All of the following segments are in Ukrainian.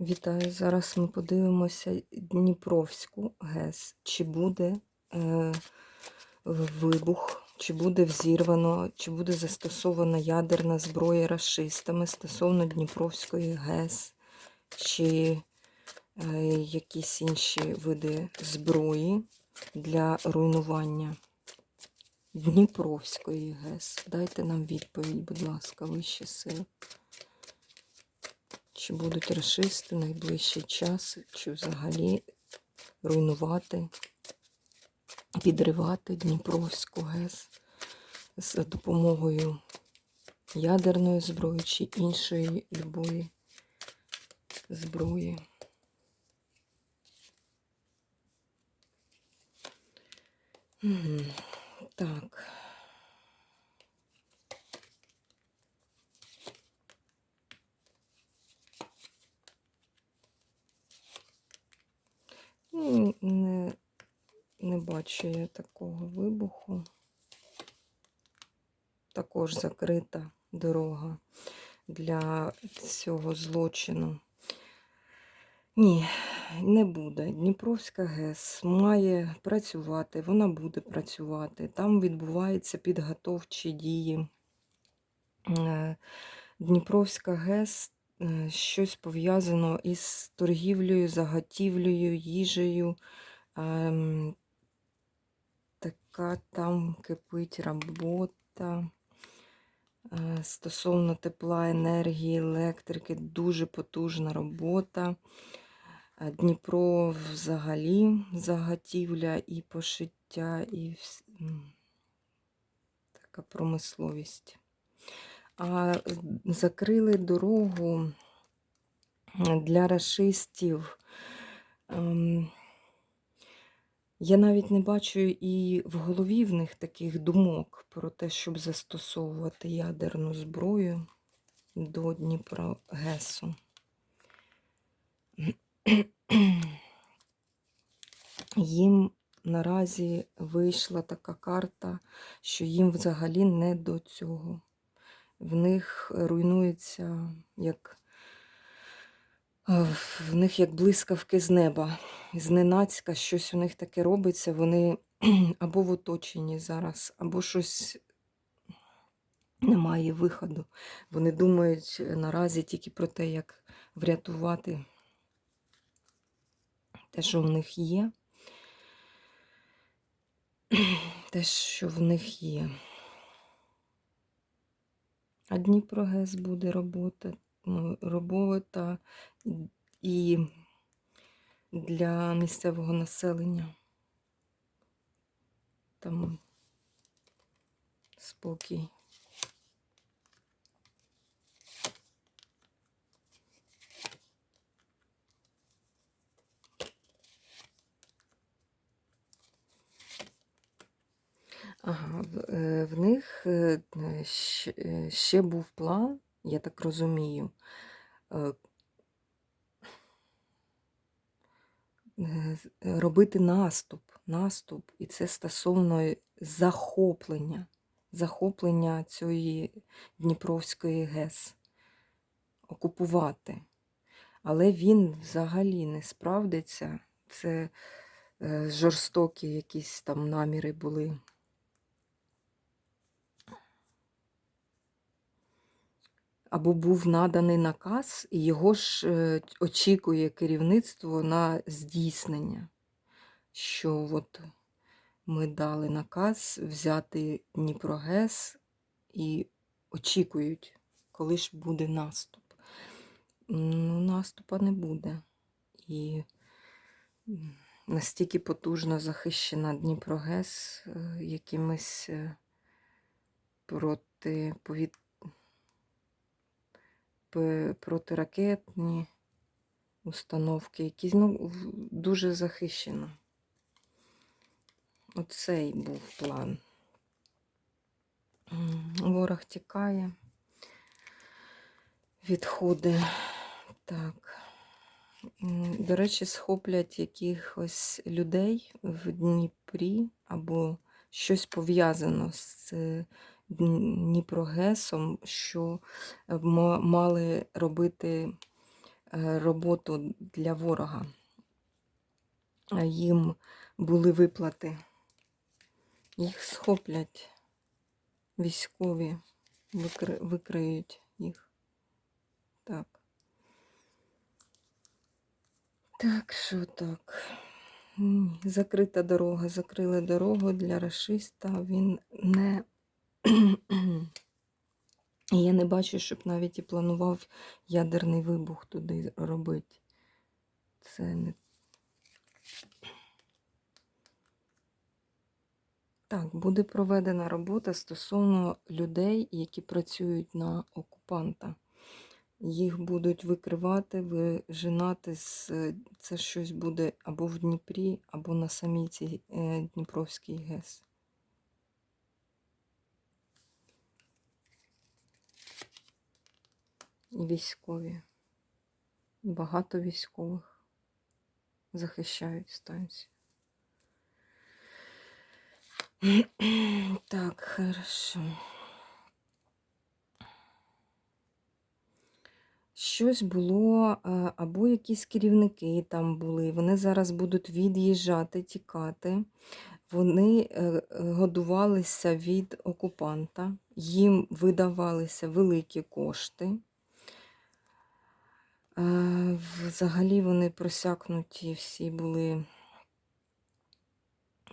Вітаю! Зараз ми подивимося Дніпровську ГЕС. Чи буде е, вибух, чи буде взірвано, чи буде застосована ядерна зброя расистами стосовно Дніпровської ГЕС, чи е, якісь інші види зброї для руйнування Дніпровської ГЕС. Дайте нам відповідь, будь ласка, вищі сили. Чи будуть расисти найближчий час, чи взагалі руйнувати, підривати Дніпровську ГЕС за допомогою ядерної зброї чи іншої любої зброї. Так. Не, не бачу я такого вибуху. Також закрита дорога для цього злочину. Ні, не буде. Дніпровська ГЕС має працювати, вона буде працювати. Там відбуваються підготовчі дії. Е, Дніпровська ГЕС щось пов'язано із торгівлею, заготівлею, їжею. Ем, Така там кипить робота. Е, Стосовно тепла, енергії, електрики, дуже потужна робота. Е, Дніпро взагалі заготівля і пошиття, і така промисловість. А закрили дорогу для расистів. Ем, Я навіть не бачу і в голові в них таких думок про те, щоб застосовувати ядерну зброю до Дніпра ГЕСу. Їм наразі вийшла така карта, що їм взагалі не до цього. В них руйнується як е, в них як блискавки з неба. Зненацька щось у них таке робиться, вони або в оточенні зараз, або щось немає виходу. Вони думають наразі тільки про те, як врятувати те, що в них є. Те, що в них є. А Дніпрогес буде робота, ну, робота і для місцевого населення. Там спокій. Ага, в, е, них е, е, ще був план, я так розумію, робити наступ, наступ, і це стосовно захоплення, захоплення цієї Дніпровської ГЕС, окупувати. Але він взагалі не справдиться. Це жорстокі якісь там наміри були. Або був наданий наказ, і його ж е, очікує керівництво на здійснення. Що от ми дали наказ взяти Дніпрогес і очікують, коли ж буде наступ. Ну, наступа не буде. І настільки потужно захищена Дніпрогес е, якимись е, протиповітряними п- протиракетні установки, якісь ну, дуже захищено. Оцей був план. Ворог тікає, відходи. Так. До речі, схоплять якихось людей в Дніпрі або щось пов'язано з Дніпрогесом, що е, мали робити е, роботу для ворога. Їм були виплати. Їх схоплять військові, викри... викриють їх. Так. Так, що так. Закрита дорога. Закрили дорогу для расиста. Він не. І Я не бачу, щоб навіть і планував ядерний вибух туди робити. Це не. Так, буде проведена робота стосовно людей, які працюють на окупанта. Їх будуть викривати, вижинати це щось буде або в Дніпрі, або на самій цій е, Дніпровській ГЕС. Військові. Багато військових захищають станцію. Так, хорошо. Щось було, е, або якісь керівники там були. Вони зараз будуть від'їжджати, тікати. Вони е, годувалися від окупанта, їм видавалися великі кошти. Взагалі вони просякнуті всі були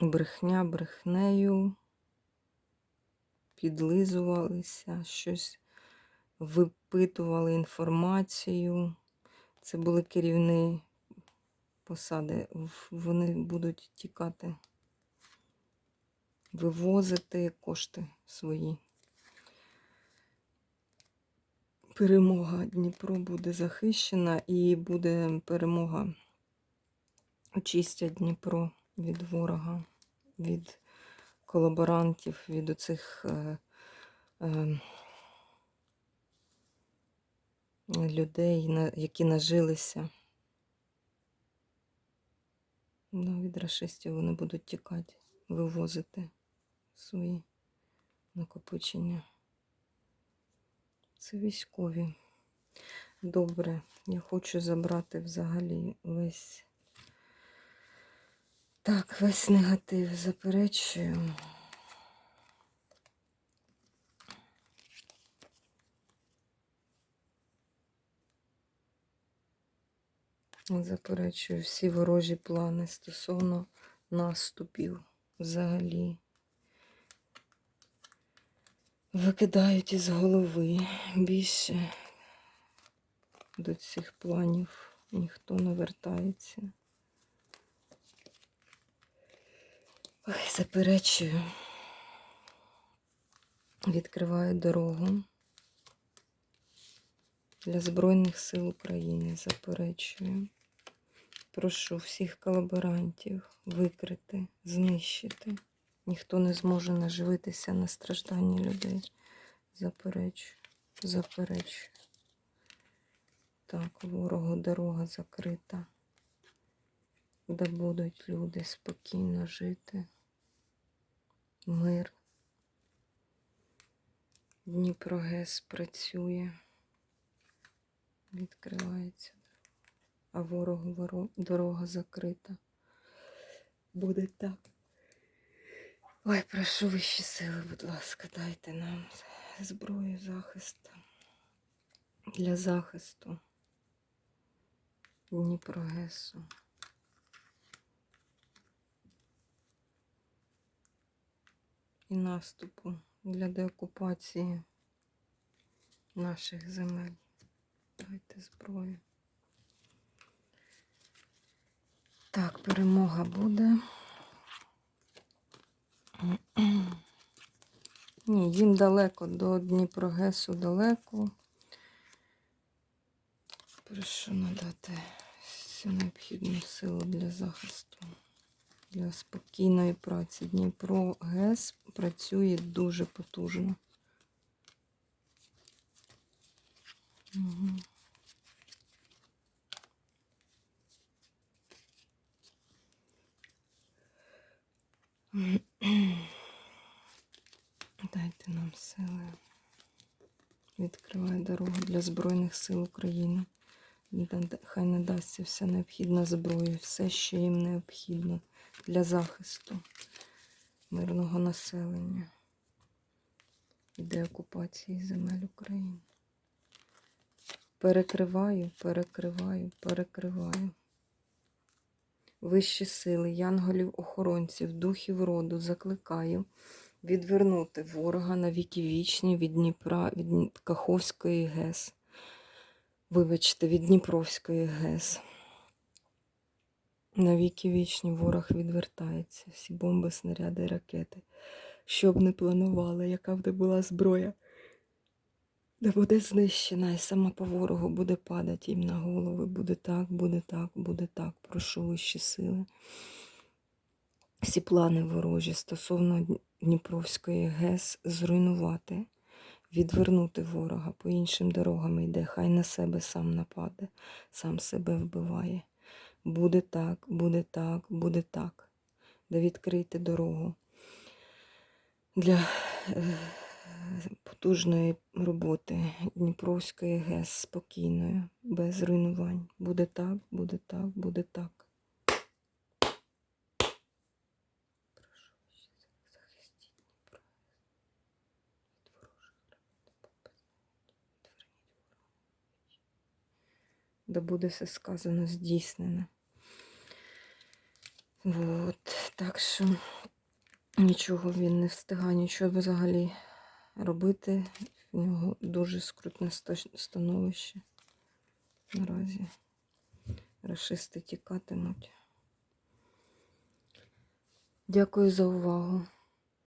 брехня брехнею, підлизувалися, щось випитували інформацію. Це були керівні посади. Вони будуть тікати, вивозити кошти свої. Перемога Дніпро буде захищена і буде перемога. Очистять Дніпро від ворога, від колаборантів, від оцих е, е, людей, які нажилися. Ну, від расистів вони будуть тікати, вивозити свої накопичення. Це військові. Добре, я хочу забрати взагалі весь. Так, весь негатив заперечую. Заперечую всі ворожі плани стосовно наступів взагалі. Викидають із голови. Більше до цих планів ніхто не вертається. Ой, заперечую. Відкриваю дорогу для Збройних сил України. Заперечую. Прошу всіх колаборантів викрити, знищити. Ніхто не зможе наживитися на стражданні людей. Заперечую, заперечую. Так, ворогу дорога закрита, де будуть люди спокійно жити. Мир. Дніпрогес працює, відкривається, а ворогу дорога закрита. Буде так. Ой, прошу вищі сили, будь ласка, дайте нам зброю захисту. Для захисту Дніпрогесу. І наступу для деокупації наших земель. Дайте зброю. Так, перемога буде. Ні, їм далеко, до Дніпрогесу далеко. Прошу надати всю необхідну силу для захисту, для спокійної праці. Дніпро ГЕС працює дуже потужно. Угу. Дайте нам сили. Відкриває дорогу для Збройних сил України, хай надасться вся необхідна зброя, все, що їм необхідно для захисту мирного населення і деокупації земель України. Перекриваю, перекриваю, перекриваю. Вищі сили, янголів-охоронців, духів роду закликаю відвернути ворога на віки вічні від Дніпра, від Каховської ГЕС. Вибачте, від Дніпровської ГЕС. На віки вічні ворог відвертається. Всі бомби, снаряди, ракети. Що б не планували, яка б не була зброя, де буде знищена, і сама по ворогу буде падати їм на голови. Буде так, буде так, буде так. Прошу вищі сили. Всі плани ворожі стосовно Дніпровської ГЕС зруйнувати, відвернути ворога по іншим дорогам йде, хай на себе сам нападе, сам себе вбиває. Буде так, буде так, буде так. Да відкрийте дорогу для е, потужної роботи Дніпровської ГЕС спокійною, без руйнувань. Буде так, буде так, буде так. Прошу ще захистіть Дніпро від ворожих ракет, бомбезних. Відверніть ворога. Да буде все сказано, здійснено. Вот. Так що нічого він не встигає, нічого взагалі робити. В нього дуже скрутне становище наразі. Рашисти тікатимуть. Дякую за увагу.